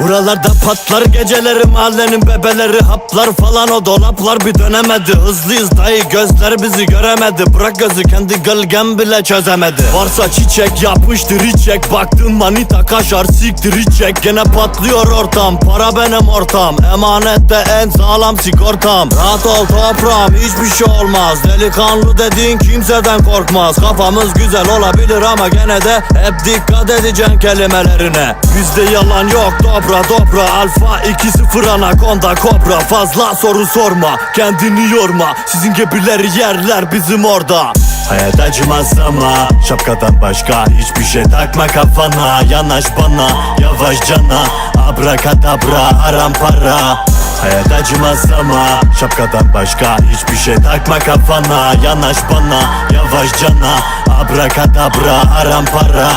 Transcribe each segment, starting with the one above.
Buralarda patlar geceleri mahallenin bebeleri Haplar falan o dolaplar bir dönemedi. Hızlıyız dayı gözler bizi göremedi. Bırak gözü kendi gölgem bile çözemedi. Varsa çiçek yapıştır içek Baktın manita kaşar siktir içek. Gene patlıyor ortam para benim ortam. Emanette en sağlam sigortam. Rahat ol toprağım hiçbir şey olmaz. Delikanlı dediğin kimseden korkmaz. Kafamız güzel olabilir ama gene de Hep dikkat edeceksin kelimelerine Bizde yalan yok dobra dobra Alfa 2-0 anakonda kobra. Fazla soru sorma kendini yorma. Sizin gibileri yerler bizim orada. Hayat acımaz ama Şapkadan başka hiçbir şey takma kafana. Yanaş bana yavaş cana. Abrakadabra haram para Hayat acımaz ama Şapkadan başka hiçbir şey takma kafana Yanaş bana yavaş cana. Abrakadabra haram para.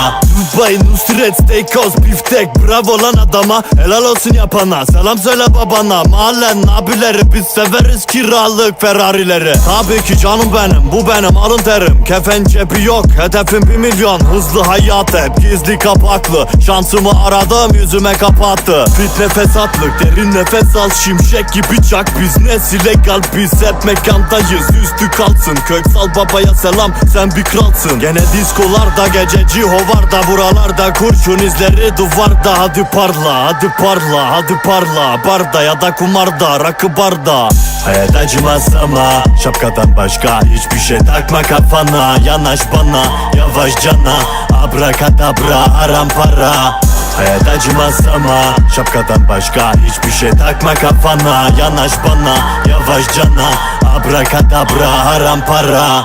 Dubai Nusret Steakhouse biftek Bravo lan adama. Helal olsun yapana Selam söyle babana. Mahallen abileri biz severiz kiralık Ferrari'leri. Tabii ki canım benim bu benim alın terim. Kefen cebi yok hedefim bir milyon. Hızlı hayat hep gizli kapaklı. Şansımı aradım yüzüme kapattı. Fitne fesatlık derin nefes al Şimşek gibi çak biz nesil legal Biz. Hep mekandayız üstü kalsın. Köksal babaya selam sen bir kralsın. Gene diskolarda gececi hovarda Buralarda kurşun izleri duvarda. Hadi parla hadi parla hadi parla. Barda ya da kumarda rakı barda. Hayat acımaz ama Şapkadan başka hiçbir şey takma kafana. Yanaş bana yavaş cana. Abrakadabra haram para Hayat acımaz ama Şapkadan başka hiçbir şey takma kafana. Yanaş bana yavaş cana. Abrakadabra haram para